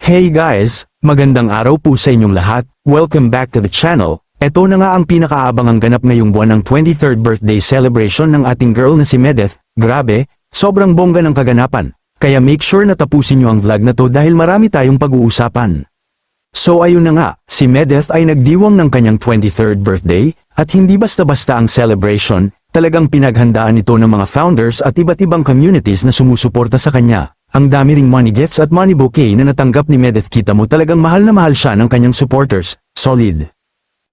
Hey guys, magandang araw po sa inyong lahat, welcome back to the channel. Ito na nga ang pinakaabangang ganap ngayong buwan ng 23rd birthday celebration ng ating girl na si Medeth. Grabe, sobrang bongga ng kaganapan. Kaya make sure na tapusin nyo ang vlog na to dahil marami tayong pag-uusapan. So ayun na nga, si Medeth ay nagdiwang ng kanyang 23rd birthday, at hindi basta-basta ang celebration, talagang pinaghandaan ito ng mga founders at iba't ibang communities na sumusuporta sa kanya. Ang dami ring money gifts at money bouquet na natanggap ni Medeth kita mo talagang mahal na mahal siya ng kanyang supporters, solid.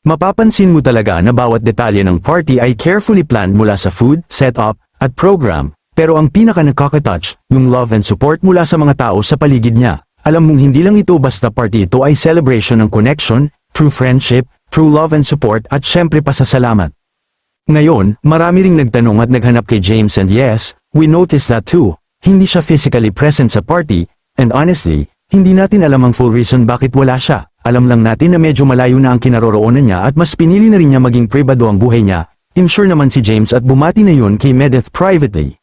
Mapapansin mo talaga na bawat detalye ng party ay carefully planned mula sa food, setup, at program, pero ang pinaka nakakatouch, yung love and support mula sa mga tao sa paligid niya. Alam mong hindi lang ito basta party ito ay celebration ng connection, true friendship, true love and support at syempre pasasalamat. Ngayon, marami ring nagtanong at naghanap kay James and yes, we noticed that too. Hindi siya physically present sa party, and honestly, hindi natin alam ang full reason bakit wala siya. Alam lang natin na medyo malayo na ang kinaroroonan niya at mas pinili na rin niya maging privado ang buhay niya. I'm sure naman si James at bumati na yun kay Medeth privately.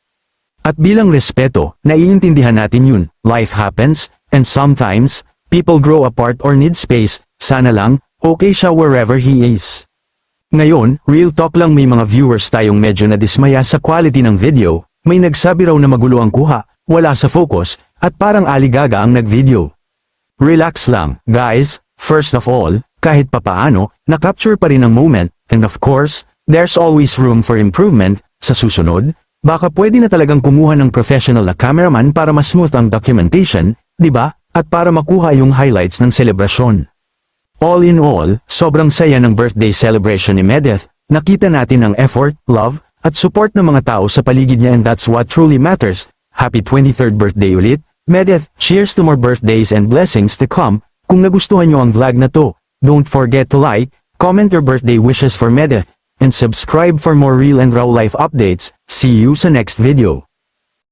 At bilang respeto, naiintindihan natin yun. Life happens, and sometimes, people grow apart or need space, sana lang, okay siya wherever he is. Ngayon, real talk lang may mga viewers tayong medyo nadismaya sa quality ng video, may nagsabi raw na magulo ang kuha, wala sa focus, at parang aligaga ang nag-video. Relax lang, guys, first of all, kahit papaano, na-capture pa rin ang moment, and of course, there's always room for improvement, sa susunod, baka pwede na talagang kumuha ng professional na cameraman para mas smooth ang documentation, di ba? At para makuha yung highlights ng selebrasyon. All in all, sobrang saya ng birthday celebration ni Medeth, nakita natin ang effort, love, at support ng mga tao sa paligid niya and that's what truly matters. Happy 23rd birthday ulit, Medeth, cheers to more birthdays and blessings to come. Kung nagustuhan nyo ang vlog na to, don't forget to like, comment your birthday wishes for Medeth, and subscribe for more real and raw life updates. See you sa next video.